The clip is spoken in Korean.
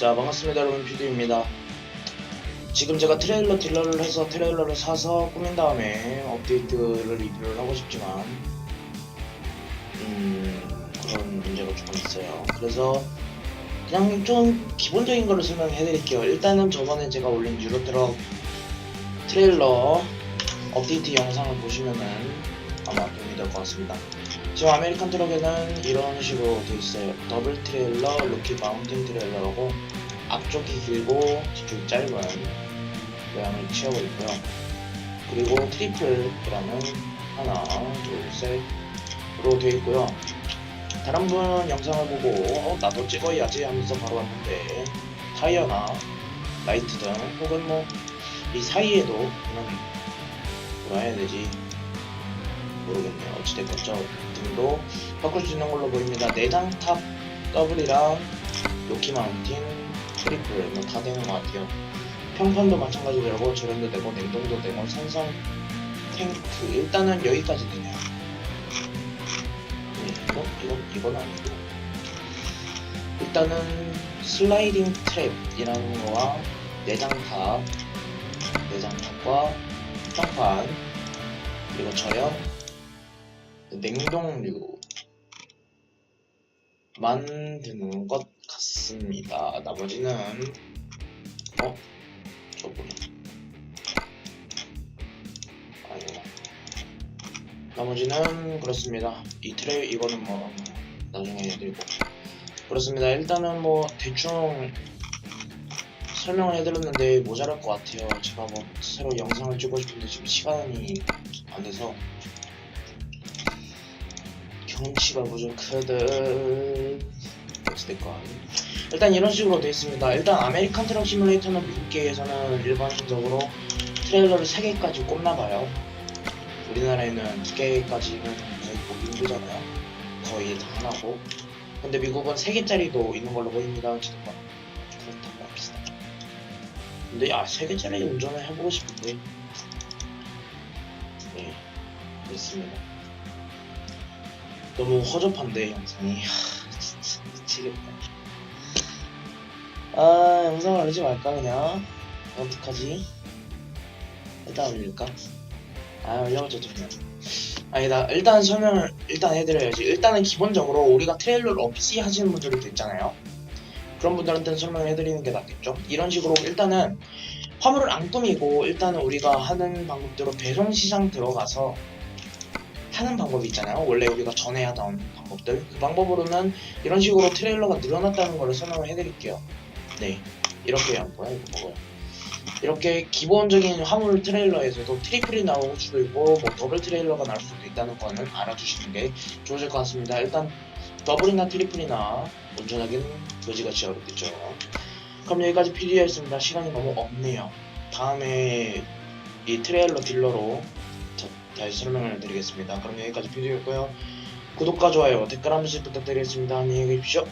자 반갑습니다 여러분. 퓨드입니다. 지금 제가 트레일러 딜러를 해서 트레일러를 사서 꾸민 다음에 업데이트를 리뷰를 하고 싶지만 음 그런 문제가 조금 있어요. 그래서 그냥 좀 기본적인 거를 설명해 드릴게요. 일단은 저번에 제가 올린 유로트럭 트레일러 업데이트 영상을 보시면은 아마 도움이 될 것 같습니다. 지금 아메리칸 트럭에는 이런 식으로 되어 있어요. 더블 트레일러, 로키 마운틴 트레일러라고 앞쪽이 길고 뒤쪽이 짧은 모양을 취하고 있고요. 그리고 트리플이라는 하나, 둘, 셋으로 되어 있고요. 다른 분 영상을 보고 어, 나도 찍어야지 하면서 바로 왔는데 타이어나 라이트 등 혹은 뭐 이 사이에도 그냥 뭐라 해야 되지 모르겠네요. 어찌됐건 저 등도 바꿀 수 있는 걸로 보입니다. 내장 탑 더블이랑 로키 마운틴 트리플 뭐다 되는 것 같아요. 평판도 마찬가지로 저렴도 되고 냉동도 되고 산성 탱크 일단은 여기까지 되네요. 네, 이건 이건 이건 아니고 일단은 슬라이딩 트랩이라는 거와 내장 탑 내장 탑과 평판 그리고 저염 냉동류 만드는 것 같습니다. 나머지는 어? 저거는 아니구나. 나머지는 그렇습니다. 이 트레이 이거는 뭐 나중에 해드리고 그렇습니다. 일단은 뭐 대충 설명을 해드렸는데 모자랄 것 같아요. 제가 뭐 새로 영상을 찍고 싶은데 지금 시간이 안 돼서 경치가 부족하다. 어찌됐건 일단 이런 식으로 되어 있습니다. 일단 아메리칸 트럭 시뮬레이터는 미국계에서는 일반적으로 트레일러를 3개까지 꼽나봐요. 우리나라에는 2개까지는 거의 보기 힘들잖아요. 거의 다 하나고. 근데 미국은 3개짜리도 있는 걸로 보입니다. 어찌됐건 그렇다고 합시다. 근데 야 3개짜리 운전을 해보고 싶은데 네 그렇습니다. 너무 허접한데 영상이 미치겠다. 아 영상을 올리지 말까 그냥? 어떡하지? 일단 올릴까? 아 올려보자 좀 그냥 아니다 일단 설명을 일단 해드려야지. 일단은 기본적으로 우리가 트레일러를 없이 하시는 분들도 있잖아요. 그런 분들한테는 설명을 해드리는 게 낫겠죠? 이런 식으로 일단은 화물을 안 꾸미고 일단은 우리가 하는 방법대로 배송 시장 들어가서 하는 방법이 있잖아요. 원래 우리가 전에 하던 방법들. 그 방법으로는 이런 식으로 트레일러가 늘어났다는 걸 설명을 해드릴게요. 네. 이렇게 안 보여? 이거 먹어요. 이렇게 기본적인 화물 트레일러에서도 트리플이 나올 수도 있고, 뭐 더블 트레일러가 나올 수도 있다는 거는 알아주시는 게 좋으실 것 같습니다. 일단 더블이나 트리플이나 운전하기는 거지같이 어렵겠죠. 그럼 여기까지 PD였습니다. 시간이 너무 없네요. 다음에 이 트레일러 딜러로 다시 설명을 드리겠습니다. 그럼 여기까지 비디오였고요. 구독과 좋아요, 댓글 한 번씩 부탁드리겠습니다. 안녕히 계십시오.